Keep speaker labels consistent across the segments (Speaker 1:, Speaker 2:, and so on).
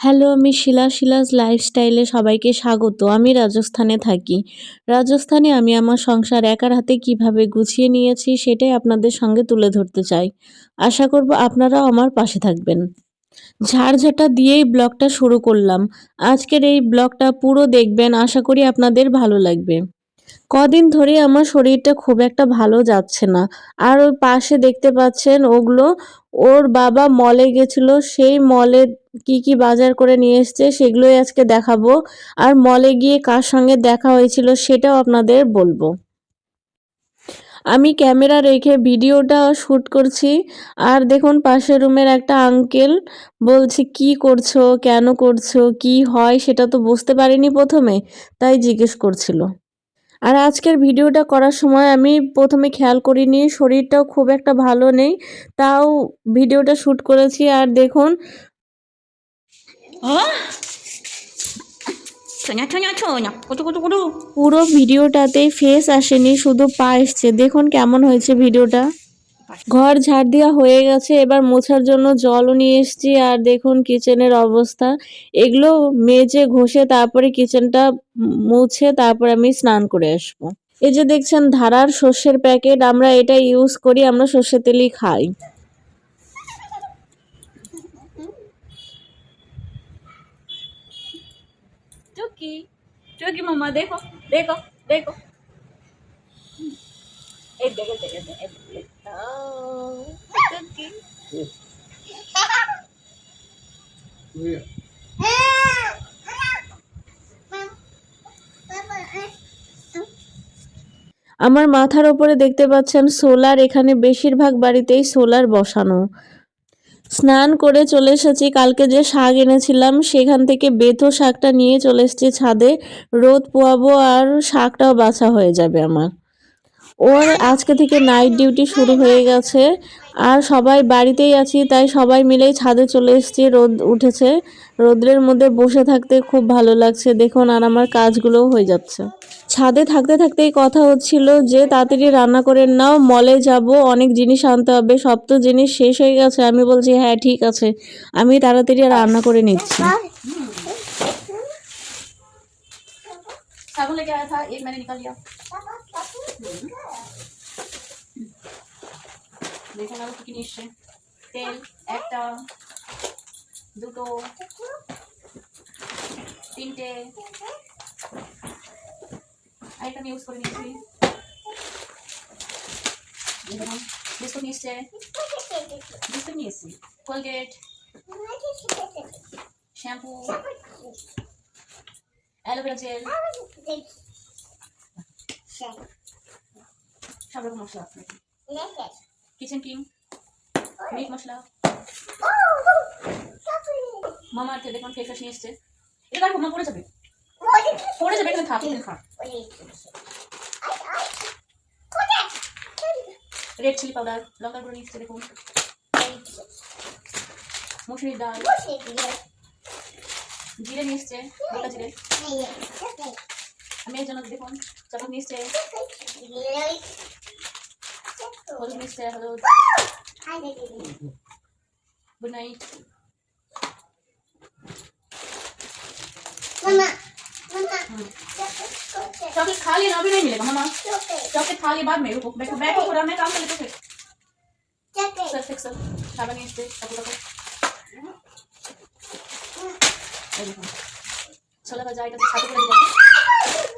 Speaker 1: Hello, আমি শিলা শিলাস লাইফস্টাইলে সবাইকে স্বাগত। আমি রাজস্থানে থাকি। রাজস্থানে আমি আমার সংসার একার হাতে কীভাবে গুছিয়ে নিয়েছি সেটাই আপনাদের সঙ্গে তুলে ধরতে চাই। আশা করব আপনারাও আমার পাশে থাকবেন। ঝাড়ঝাঁটা দিয়েই ব্লগটা শুরু করলাম। আজকের এই ব্লগটা পুরো দেখবেন। আশা করি আপনাদের ভালো লাগবে। কদিন ধরে আমার শরীরটা খুব একটা ভালো যাচ্ছে না। আর ওই পাশে দেখতে পাচ্ছেন ওগুলো, ওর বাবা মলে গেছিল, সেই মলে কি কি বাজার করে নিয়ে এসছে সেগুলোই আজকে দেখাবো। আর মলে গিয়ে কার সঙ্গে দেখা হয়েছিল সেটাও আপনাদের বলব। আমি ক্যামেরা রেখে ভিডিওটা শ্যুট করছি। আর দেখুন পাশের রুমের একটা আঙ্কেল বলছে, কি করছ? কেন করছ? কি হয়? সেটা তো বুঝতে পারিনি প্রথমে, তাই জিজ্ঞেস করছিল। আর আজকের ভিডিওটা করার সময় আমি প্রথমে খেয়াল করিনি শরীরটাও খুব একটা ভালো নেই তাও ভিডিওটা শ্যুট করেছি। আর দেখুন। পুরো ভিডিওটাতে ফেস আসেনি শুধু পা এসছে। দেখুন কেমন হয়েছে ভিডিওটা। ঘর ঝাড় দেওয়া হয়ে গেছে, এবার মোছার জন্য জলও নিয়ে এসেছি। আর দেখুন কিচেনের অবস্থা। এগুলো মেজে ঘষে তারপরে কিচেনটা মুছে তারপর আমি স্নান করে আসব। এই যে দেখছেন ধারার সর্ষের প্যাকেট, আমরা এটা ইউজ করি, আমরা সর্ষের তেলই খাই।
Speaker 2: দেখো, দেখে দেখে দেখে। টুকি
Speaker 1: আমার মাথার ওপরে দেখতে পাচ্ছেন সোলার, এখানে বেশিরভাগ বাড়িতেই সোলার বসানো। স্নান করে চলে এসেছি। কালকে যে শাক এনেছিলাম, সেখান থেকে বেথো শাকটা নিয়ে চলে এসেছি ছাদে। রোদ পোয়াবো আর শাকটাও বাছা হয়ে যাবে আমার। ওর আজকে থেকে নাইট ডিউটি শুরু হয়ে গেছে আর সবাই বাড়িতেই আছি তাই সবাই মিলেই ছাদে চলে এসেছি রোদ উঠেছে রোদ্রের মধ্যে বসে থাকতে খুব ভালো লাগছে দেখুন আর আমার কাজগুলোও হয়ে যাচ্ছে ছাদে থাকতে থাকতেই কথা হচ্ছিল যে তাড়াতাড়ি রান্না করে নাও মলে যাব অনেক জিনিস আনতে হবে সব তো জিনিস শেষ হয়ে গেছে আমি বলছি হ্যাঁ ঠিক আছে আমি তাড়াতাড়ি রান্না করে নিচ্ছি
Speaker 2: साबुन लेके आया था एक मैंने निकाल लिया দেখুন আরও কি কি তেল, একটা, দুটো, তিনটে। আরেকটা আমি করে নিয়েছি। কোলগেট শ্যাম্পু অ্যালোভেরা জেল সব রকম মশলা কিচেন কিং? মিট মশলা। মামা আর্থে দেখুন ফেস ওয়াশ নিয়ে এসছে। এটা দেখো মা পড়ে যাবে। পড়ে যাবে এখানে থাক এখানে রেড চিলি পাউডার লঙ্কা গুঁড়ো এসছে দেখুন। মুসুরির ডাল। জিরে নিয়ে এসছে, গোটা জিরে। আমি এর জন্য দেখুন চামচ নিয়ে এসছে। और भी से हलूद बुनाई। हाँ। चॉकलेट खा लेना अभी नहीं मिलेगा मामा चॉकलेट। खा लिए बाद में रुको। बैठो बैठो पूरा मैं काम कर लेता फिर। सर फिर सर खाना नहीं इससे अब तक चला जाएगा तो खाते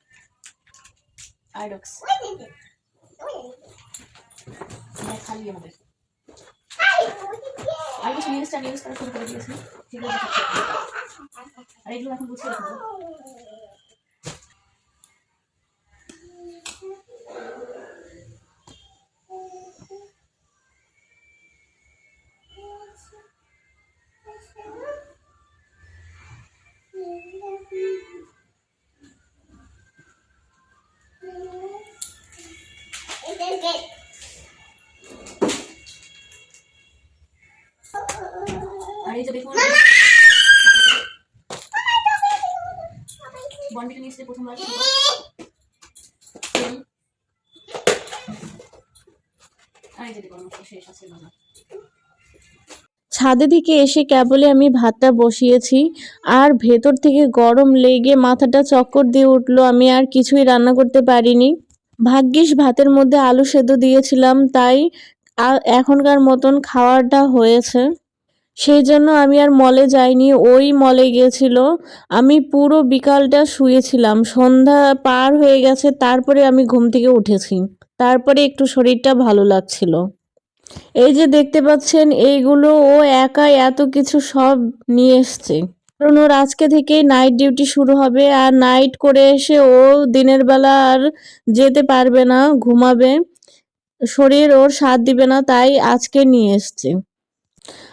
Speaker 2: আইডক্স খালি আমাদের। আর কিছু নিউজটা নিউজ করা শুরু করে দিয়েছি। ঠিক আছে আর এগুলো এখন
Speaker 1: ছাদে দিকে এসে কেবলে আমি ভাতটা বসিয়েছি আর ভেতর থেকে গরম লেগে মাথাটা চক্কর দিয়ে উঠল আমি আর কিছুই রান্না করতে পারিনি। ভাগ্যিস ভাতের মধ্যে আলু সেদ্ধ দিয়েছিলাম তাই এখনকার মতন খাওয়াটা হয়েছে। সেই জন্য আমি আর মলে যাইনি, ওই মলে গিয়েছিল। আমি পুরো বিকালটা শুয়েছিলাম, সন্ধ্যা পার হয়ে গেছে, তারপরে আমি ঘুম থেকে উঠেছি। তারপরে একটু শরীরটা ভালো লাগছিল। এই যে দেখতে পাচ্ছেন, এইগুলো ও একা এত কিছু সব নিয়ে এসছে। কারণ ওর আজকে থেকেই নাইট ডিউটি শুরু হবে, আর নাইট করে এসে ও দিনের বেলা আর যেতে পারবে না, ঘুমাবে। শরীর ওর সাথ দিবে না, তাই আজকে নিয়ে এসছে।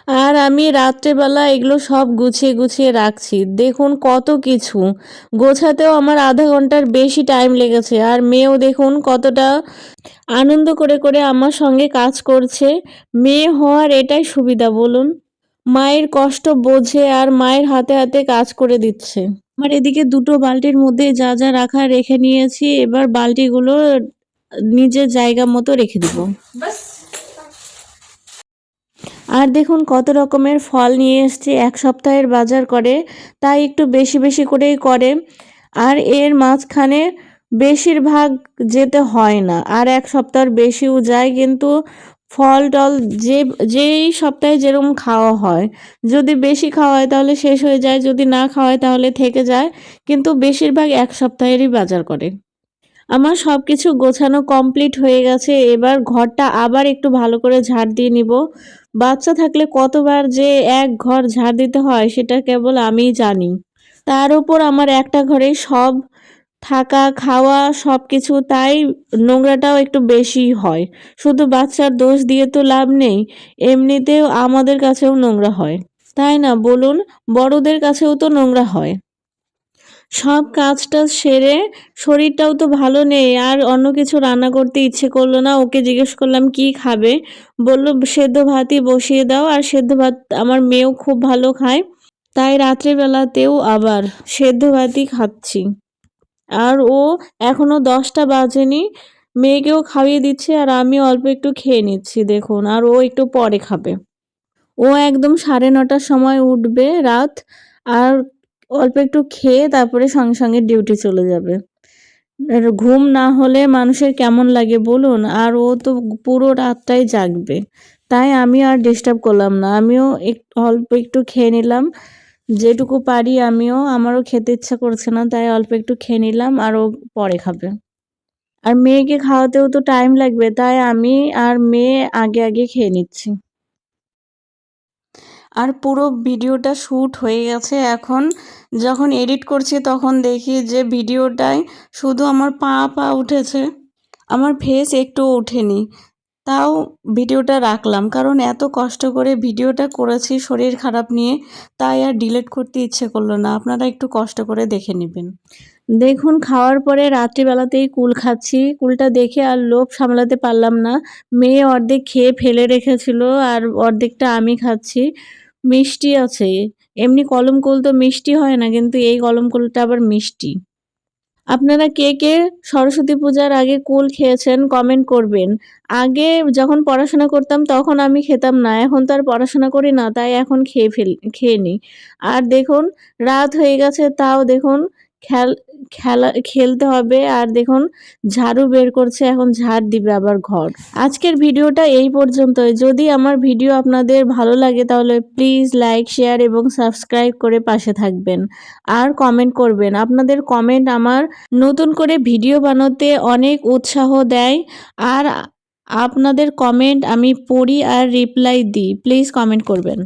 Speaker 1: আর আমি রাত্রেবেলা এগুলো সব গুছিয়ে গুছিয়ে রাখছি। দেখুন কত কিছু। গোছাতেও আমার আধা ঘণ্টার বেশি টাইম লেগেছে। আর মেয়েও দেখুন কতটা আনন্দ করে করে আমার সঙ্গে কাজ করছে। মেয়ে হওয়ার এটাই সুবিধা, বলুন। মায়ের কষ্ট বোঝে আর মায়ের হাতে হাতে কাজ করে দিচ্ছে। আমার এদিকে দুটো বালতির মধ্যে যা যা রাখা রেখে নিয়েছি। এবার বালতিগুলো নিজের জায়গা মতো রেখে দেবো। আর দেখুন কত রকমের ফল নিয়ে এসছে, এক সপ্তাহের বাজার করে, তাই একটু বেশি বেশি করেই করে। আর এর মাঝখানে বেশিরভাগ যেতে হয় না, আর এক সপ্তাহের বেশিও যায়, কিন্তু ফল টল যে, যেই সপ্তাহে যেরকম খাওয়া হয়। যদি বেশি খাওয়া হয় তাহলে শেষ হয়ে যায়, যদি না খাওয়া হয় তাহলে থেকে যায়, কিন্তু বেশিরভাগ এক সপ্তাহেরই বাজার করে। আমার সব কিছু গোছানো কমপ্লিট হয়ে গেছে, এবার ঘরটা আবার একটু ভালো করে ঝাড় দিয়ে নিব। বাচ্চা থাকলে কতবার যে এক ঘর ঝাড় দিতে হয় সেটা কেবল আমিই জানি। তার উপর আমার একটা ঘরে সব থাকা, খাওয়া সব কিছু তাই নোংরাটাও একটু বেশি হয়। শুধু বাচ্চার দোষ দিয়ে তো লাভ নেই, এমনিতেও আমাদের কাছেও নোংরা হয়। তাই না, বলুন, বড়দের কাছেও তো নোংরা হয়। সব কাজটা সেরে শরীরটাও তো ভালো নেই, আর অন্য কিছু রান্না করতে ইচ্ছে করল না। ওকে জিজ্ঞেস করলাম, কি খাবে? বলল, সেদ্ধ ভাতই বসিয়ে দাও, আর সেদ্ধ ভাত আমার মেয়েও খুব ভালো খায়, তাই রাত্রেবেলাতেও আবার সেদ্ধ ভাতই খাচ্ছি। আর ও এখনও দশটা বাজেনি, মেয়েকেও খাইয়ে দিচ্ছে, আর আমি অল্প একটু খেয়ে নিচ্ছি, দেখুন, আর ও একটু পরে খাবে। ও একদম সাড়ে নটার সময় উঠবে রাত, আর অল্প একটু খেয়ে তারপরে সঙ্গে সঙ্গে ডিউটি চলে যাবে। ঘুম না হলে মানুষের কেমন লাগে বলুন? আর ও তো পুরো রাতটাই জাগবে। তাই আমি আর ডিস্টার্ব করলাম না। আমিও অল্প একটু খেয়ে নিলাম। যেটুকু পারি আমিও। আমারও খেতে ইচ্ছা করছে না, তাই অল্প একটু খেয়ে নিলাম আর ও পরে খাবে। আর মেয়েকে খাওয়াতেও তো টাইম লাগবে, তাই আমি আর মেয়ে আগে আগে খেয়ে নিচ্ছি। আর পুরো ভিডিওটা শ্যুট হয়ে গেছে এখন। যখন এডিট করছি তখন দেখি যে ভিডিওটায় শুধু আমার পা পা উঠেছে। আমার ফেস একটু ওঠেনি তাও ভিডিওটা রাখলাম। কারণ এত কষ্ট করে ভিডিওটা করেছি শরীর খারাপ নিয়ে, তাই আর ডিলিট করতে ইচ্ছে করল না। আপনারা একটু কষ্ট করে দেখে নেবেন। দেখুন, খাওয়ার পরে রাত্রিবেলাতেই কুল খাচ্ছি। কুলটা দেখে আর লোভ সামলাতে পারলাম না। মেয়ে অর্ধেক খেয়ে ফেলে রেখেছিল আর অর্ধেকটা আমি খাচ্ছি। মিষ্টি আছে। এমনি কলম কুল তো মিষ্টি হয় না, কিন্তু এই কলম কুলটা আবার মিষ্টি। আপনারা কে কে সরস্বতী পূজার আগে কুল খেয়েছেন কমেন্ট করবেন। আগে যখন পড়াশোনা করতাম তখন আমি খেতাম না, এখন তো আর পড়াশোনা করি না, তাই এখন খেয়ে ফেল, খেয়ে নিই আর দেখুন, রাত হয়ে গেছে, তাও দেখুন, খেল খেলা, খেলতে হবে। আর দেখুন, ঝাড়ু বের করছে, এখন ঝাড় দিবে আবার ঘর। আজকের ভিডিওটা এই পর্যন্তই। যদি আমার ভিডিও আপনাদের ভালো লাগে, তাহলে প্লিজ লাইক, শেয়ার এবং সাবস্ক্রাইব করে পাশে থাকবেন। আর কমেন্ট করবেন। আপনাদের কমেন্ট আমার নতুন করে ভিডিও বানাতে অনেক উৎসাহ দেয়। আর আপনাদের কমেন্ট আমি পড়ি আর রিপ্লাই দিই। প্লিজ কমেন্ট করবেন।